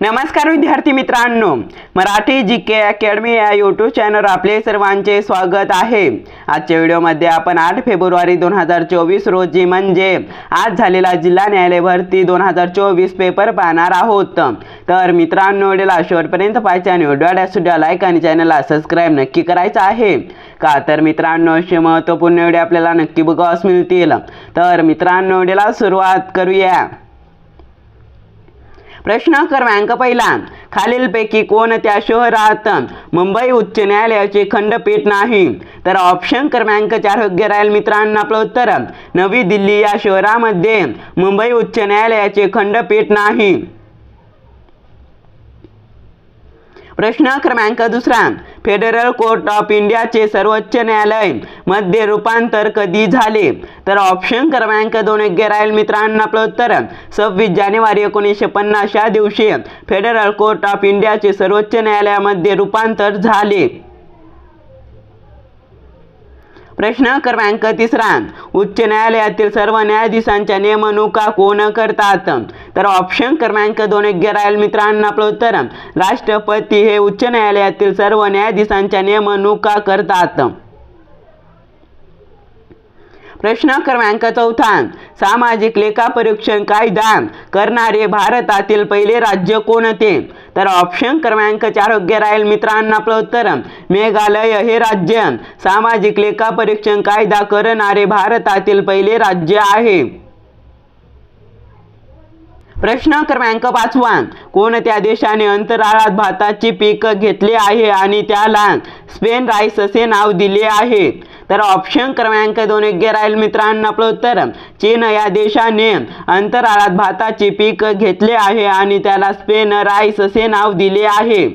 नमस्कार विद्यार्थी मित्रांनो. मराठी जी के अकॅडमी या यूट्यूब चॅनलवर आपले सर्वांचे स्वागत आहे. आजच्या व्हिडिओमध्ये आपण आठ फेब्रुवारी दोन हजार चोवीस रोजी म्हणजे आज झालेला जिल्हा न्यायालय भरती दोन हजार चोवीस पेपर पाहणार आहोत. तर मित्रांनो व्हिडिओला शेवटपर्यंत पाहायचे आणि व्हिडिओ सुद्धा लाईक आणि चॅनलला सबस्क्राईब नक्की करायचं आहे. का तर मित्रांनो असे महत्त्वपूर्ण व्हिडिओ आपल्याला नक्की बघावस मिळतील. तर मित्रांनो व्हिडिओला सुरुवात करूया. प्रश्न क्रमांक पहिला खालीलपैकी कोणत्या शहरात मुंबई उच्च न्यायालयाचे खंडपीठ नाही? तर ऑप्शन क्रमांक चार योग्य राहील मित्रांनो आपलं उत्तर. नवी दिल्ली या शहरामध्ये मुंबई उच्च न्यायालयाचे खंडपीठ नाही. प्रश्न क्रमांक दुसरा. फेडरल कोर्ट ऑफ इंडियाचे सर्वोच्च न्यायालयमध्ये रूपांतर कधी झाले? तर ऑप्शन क्रमांक दोन योग्य राहील मित्रांनो आपलं उत्तर. सव्वीस जानेवारी एकोणीसशे पन्नास या दिवशी फेडरल कोर्ट ऑफ इंडियाचे सर्वोच्च न्यायालयामध्ये रूपांतर झाले. प्रश्न क्रमांक तिसरा. उच्च न्यायालयातील सर्व न्यायाधीशांच्या नेमणुका कोण करतात? तर ऑप्शन क्रमांक दोन योग्य राहील मित्रांनो आपलं उत्तर. राष्ट्रपती हे उच्च न्यायालयातील सर्व न्यायाधीशांच्या नेमणुका करतात. प्रश्न क्रमांक चौथा सामाजिक लेखापरीक्षण कायदा करणारे भारतातील पहिले राज्य कोणते? तर ऑप्शन क्रमांक चार योग्य राहील मित्रांना आपलं उत्तर. मेघालय हे राज्य. सामाजिक लेखापरीक्षण कायदा करणारे भारतातील पहिले राज्य आहे. प्रश्न क्रमांक पाचवा कोणत्या देशाने अंतराळात भाताचे पीक घेतले आहे आणि त्याला स्पेन राईस असे नाव दिले आहे. तर ऑप्शन क्रमांक दोन योग्य राहील मित्रांनो आपलं उत्तर. चीन या देशाने अंतराळात भाताचे पीक घेतले आहे आणि त्याला स्पेन राईस असे नाव दिले आहे.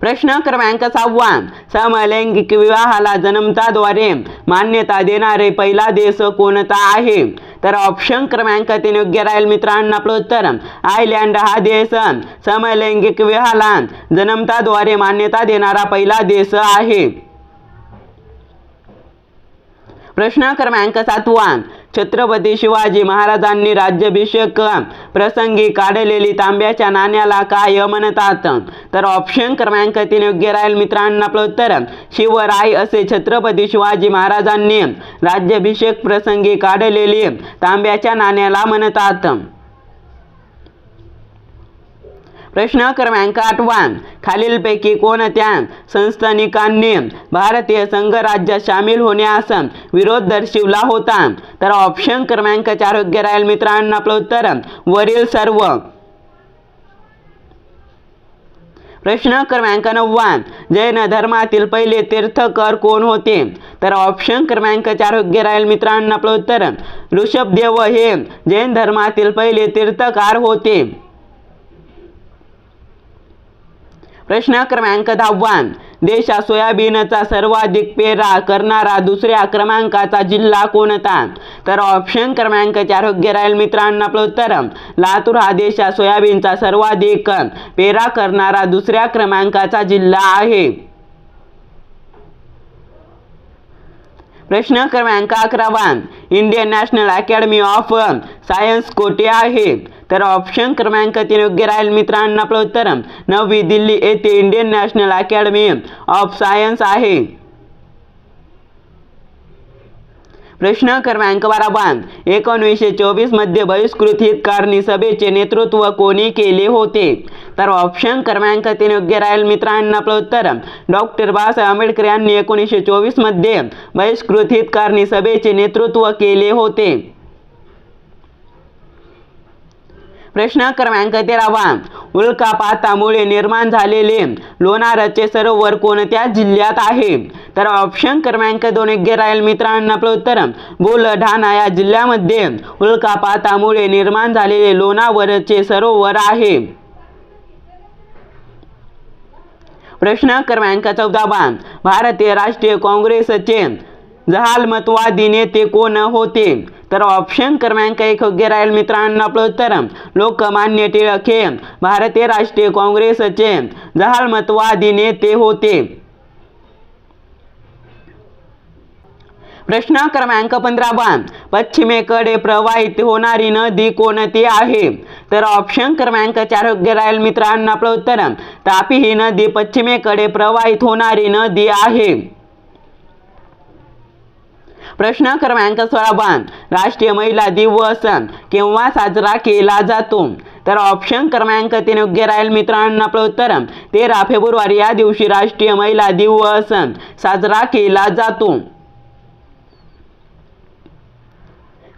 प्रश्न क्रमांक सहावा समलैंगिक विवाहाला जन्मताद्वारे मान्यता देणारे पहिला देश कोणता आहे? तर ऑप्शन क्रमांक तीन योग्य राहील मित्रांनो. आपलं उत्तर आयलँड हा देश समलैंगिक विहाला जन्मताद्वारे मान्यता देणारा पहिला देश आहे. प्रश्न क्रमांक सातवा छत्रपती शिवाजी महाराजांनी राज्याभिषेक प्रसंगी काढलेली तांब्याच्या नाण्याला काय म्हणतात? तर ऑप्शन क्रमांक तीन योग्य राहील मित्रांनो आपलं उत्तर. शिवराय असे छत्रपती शिवाजी महाराजांनी राज्याभिषेक प्रसंगी काढलेली तांब्याच्या नाण्याला म्हणतात. प्रश्न क्रमांक आठवा खालीलपैकी कोणत्या संस्थानिकांनी भारतीय संघराज्यात सामील होण्यास विरोध दर्शविला होता. तर ऑप्शन क्रमांक चार योग्य राहील मित्रांनो आपलं उत्तर वरील सर्व. प्रश्न क्रमांक नव्वा जैन धर्मातील पहिले तीर्थकर कोण होते? तर ऑप्शन क्रमांक चार योग्य राहील मित्रांनो आपलं उत्तर ऋषभदेव हे जैन धर्मातील पहिले तीर्थकार होते. प्रश्न क्रमांक दहावा देशात सोयाबीनचा सर्वाधिक पेरा करणारा दुसऱ्या क्रमांकाचा जिल्हा कोणता? तर ऑप्शन क्रमांक चार योग्य राहील मित्रांनो आपलं उत्तर. लातूर हा देशात सोयाबीनचा सर्वाधिक पेरा करणारा दुसऱ्या क्रमांकाचा जिल्हा आहे. प्रश्न क्रमांक अकरावा Indian National Academy of Science कोठे आहे तर ऑप्शन क्रमांक तीन योग्य राहील मित्रांनो आपलं उत्तर. नवी दिल्ली येथे Indian National Academy of Science आहे. प्रश्न क्रमांक बांध. एकोणीसशे चोवीसमध्ये बहिष्कृत हितकारणी सभेचे नेतृत्व कोणी केले होते? तर ऑप्शन क्रमांक तीन योग्य राहील मित्रांनो आपलं उत्तर. डॉक्टर बाबासाहेब आंबेडकर यांनी एकोणीसशे चोवीसमध्ये बहिष्कृत हितकारणी सभेचे नेतृत्व केले होते. प्रश्न क्रमांक तेरावा. उल्कापातामुळे निर्माण झालेले लोणारचे सरोवर कोणत्या जिल्ह्यात आहे? तर ऑप्शन क्रमांक दोन योग्य राहील मित्रांनो आपलं उत्तर. बुलढाणा या जिल्ह्यामध्ये उल्कापातामुळे निर्माण झालेले लोणावरचे सरोवर आहे. प्रश्न क्रमांक चौदावा. भारतीय राष्ट्रीय काँग्रेसचे जहालमतवादी नेते कोण होते? तर ऑप्शन क्रमांक एक योग्य राहील मित्रांनो आपलं उत्तर. लोकमान्य टिळक हे भारतीय राष्ट्रीय काँग्रेसचे जहालमतवादी नेते होते. प्रश्न क्रमांक पंधरावा पश्चिमेकडे प्रवाहित होणारी नदी कोणती आहे? तर ऑप्शन क्रमांक चार योग्य राहील मित्रांनो आपलं उत्तर. तापी ही नदी पश्चिमेकडे प्रवाहित होणारी नदी आहे. प्रश्न क्रमांक सोळावा राष्ट्रीय महिला दिवस केव्हा साजरा केला जातो? तर ऑप्शन क्रमांक तीन योग्य राहील मित्रांनो आपलं उत्तर. तेरा फेब्रुवारी या दिवशी राष्ट्रीय महिला दिवस साजरा केला जातो.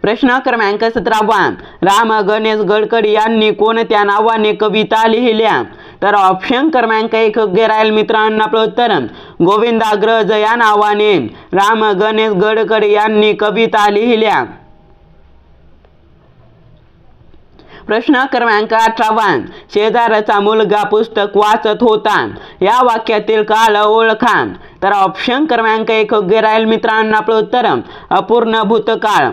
प्रश्न क्रमांक सतरावा राम गणेश गडकरी यांनी कोणत्या नावाने कविता लिहिल्या? तर ऑप्शन क्रमांक एक योग्य राहील मित्रांनो आपलं उत्तर गोविंदाग्रज या नावाने राम गणेश गडकरी यांनी कविता लिहिल्या. प्रश्न क्रमांक अठरावा शेजाराचा मुलगा पुस्तक वाचत होता. या वाक्यातील काळ ओळखा तर ऑप्शन क्रमांक एक योग्य राहील मित्रांनो आपलं उत्तर अपूर्ण भूतकाळ.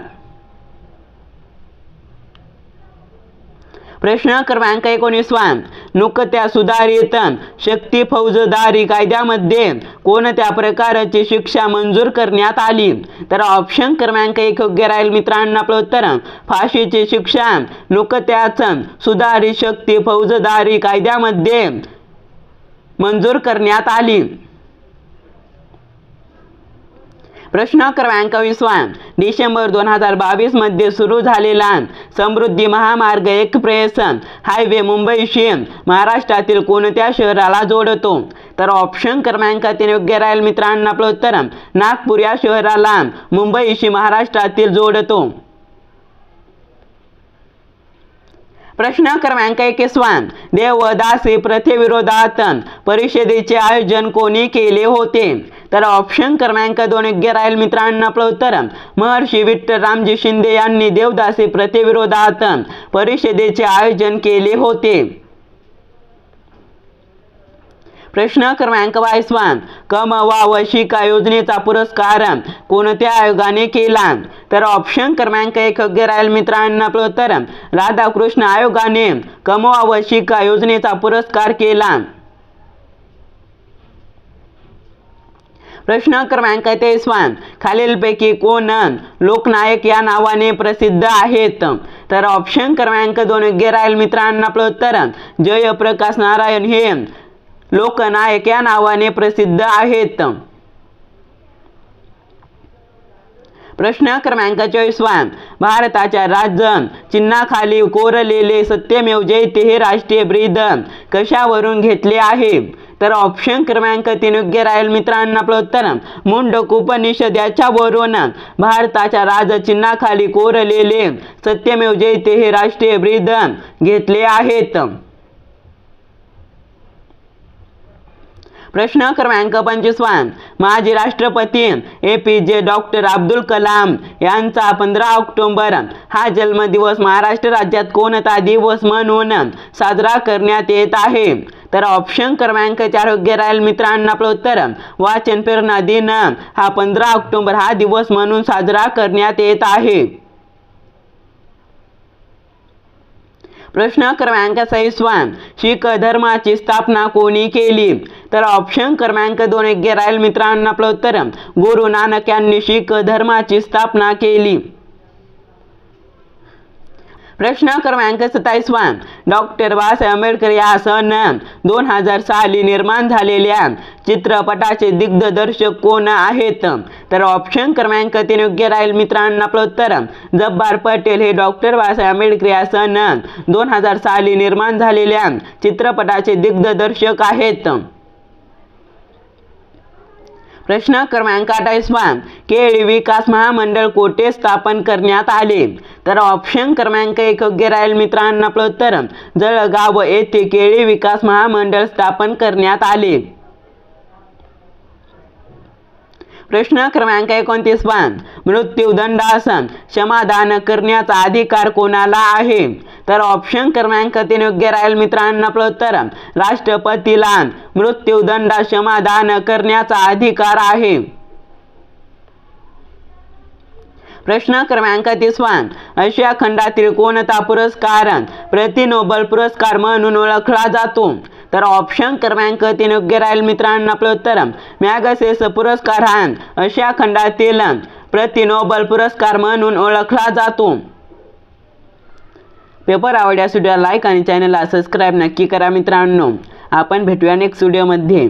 प्रश्न क्रमांक एकोणीसवा नुकत्या सुधारित शक्ती फौजदारी कायद्यामध्ये कोणत्या प्रकारची शिक्षा मंजूर करण्यात आली? तर ऑप्शन क्रमांक एक योग्य राहील मित्रांनो आपलं उत्तर. फाशीची शिक्षा नुकत्याच सुधारित शक्ती फौजदारी कायद्यामध्ये मंजूर करण्यात आली. प्रश्न क्रमांक विसवा डिसेंबर दोन हजार बावीसमध्ये सुरू झालेला समृद्धी महामार्ग एक्सप्रेस हायवे मुंबईशी महाराष्ट्रातील कोणत्या शहराला जोडतो? तर ऑप्शन क्रमांक तीन योग्य राहील मित्रांना आपलं उत्तर. नागपूर या शहराला मुंबईशी महाराष्ट्रातील जोडतो. प्रश्न क्रमांक एकवीसवान देवदासी प्रथेविरोधात परिषदेचे आयोजन कोणी केले होते? तर ऑप्शन क्रमांक दोन योग्य राहील मित्रांनो आपलं उत्तर. महर्षी विठ्ठल रामजी शिंदे यांनी देवदासी प्रथेविरोधात परिषदेचे आयोजन केले होते. प्रश्न क्रमांक बावीसवा कमवा व शिका योजनेचा पुरस्कार कोणत्या आयोगाने केला? तर ऑप्शन क्रमांक एक योग्य राहील मित्रांना आपलं उत्तर राधाकृष्ण आयोगाने कमवा व योजनेचा पुरस्कार केला? प्रश्न क्रमांक तेसवान खालीलपैकी कोण लोकनायक या नावाने प्रसिद्ध आहेत? तर ऑप्शन क्रमांक दोन योग्य राहील मित्रांना आपलं उत्तर जयप्रकाश नारायण हे लोकनायक या नावाने प्रसिद्ध आहेत. प्रश्न क्रमांक चोवीसवा भारताच्या राज्य चिन्हाखाली कोरलेले सत्यमेव जयते हे राष्ट्रीय ब्रीद कशावरून घेतले आहे? तर ऑप्शन क्रमांक तीन योग्य राहील मित्रांना आपलं उत्तर. मुंडक उपनिषद याच्यावरून भारताच्या राजचिन्हाखाली कोरलेले सत्यमेव जयते हे राष्ट्रीय ब्रीद घेतले आहेत. प्रश्न क्रमांक पंचवीसवा माजी राष्ट्रपती A P J doctor Abdul Kalam यांचा पंधरा ऑक्टोबर. हा जन्मदिवस महाराष्ट्र राज्यात कोणता दिवस म्हणून साजरा करण्यात येत आहे? तर ऑप्शन क्रमांक चार योग्य राहील मित्रांना आपलं उत्तर. वाचन प्रेरणा दिन. हा पंधरा ऑक्टोबर हा दिवस म्हणून साजरा करण्यात येत आहे. प्रश्न क्रमांक सहिष्वा शीख धर्माची स्थापना कोणी केली? तर ऑप्शन क्रमांक दोन योग्य राहील मित्रांनो आपलं उत्तर. गुरु नानक यांनी शीख धर्माची स्थापना केली. प्रश्न क्रमांक सत्तावीसवा डॉक्टर बाबासाहेब आंबेडकर या सन दोन हजार साली निर्माण झालेल्या चित्रपटाचे दिग्दर्शक कोण आहेत? तर ऑप्शन क्रमांक तीन योग्य राहील मित्रांना आपलं उत्तर. जब्बार पटेल हे डॉक्टर बाबासाहेब आंबेडकर या सन दोन हजार साली निर्माण झालेल्या चित्रपटाचे दिग्दर्शक आहेत. प्रश्न क्रमांक अठ्ठावीसवा केळी विकास महामंडळ कोठे स्थापन करण्यात आले? तर ऑप्शन क्रमांक एक योग्य राहील मित्रांना आपलं उत्तर. जळगाव येथे केळी विकास महामंडळ स्थापन करण्यात आले. प्रश्न क्रमांक एकोणतीस एकोणतीसवा मृत्यूदंडासन. क्षमादान करण्याचा अधिकार कोणाला आहे? तर ऑप्शन क्रमांक तीन योग्य राहील मित्रांनो आपलं उत्तर राष्ट्रपतीला मृत्यूदंड क्षमादान करण्याचा अधिकार आहे. प्रश्न क्रमांक तिसवान आशिया खंडातील कोणता पुरस्कार प्रति नोबल पुरस्कार म्हणून ओळखला जातो? तर ऑप्शन क्रमांक तीन योग्य राहील मित्रांनो आपलं उत्तर. मॅगसेस पुरस्कार हा अशा खंडातील प्रतिनोबल पुरस्कार म्हणून ओळखला जातो. पेपर आवडल्यास व्हिडिओला लाईक आणि चॅनलला सबस्क्राईब नक्की करा मित्रांनो. आपण भेटूया नेक्स्ट व्हिडिओमध्ये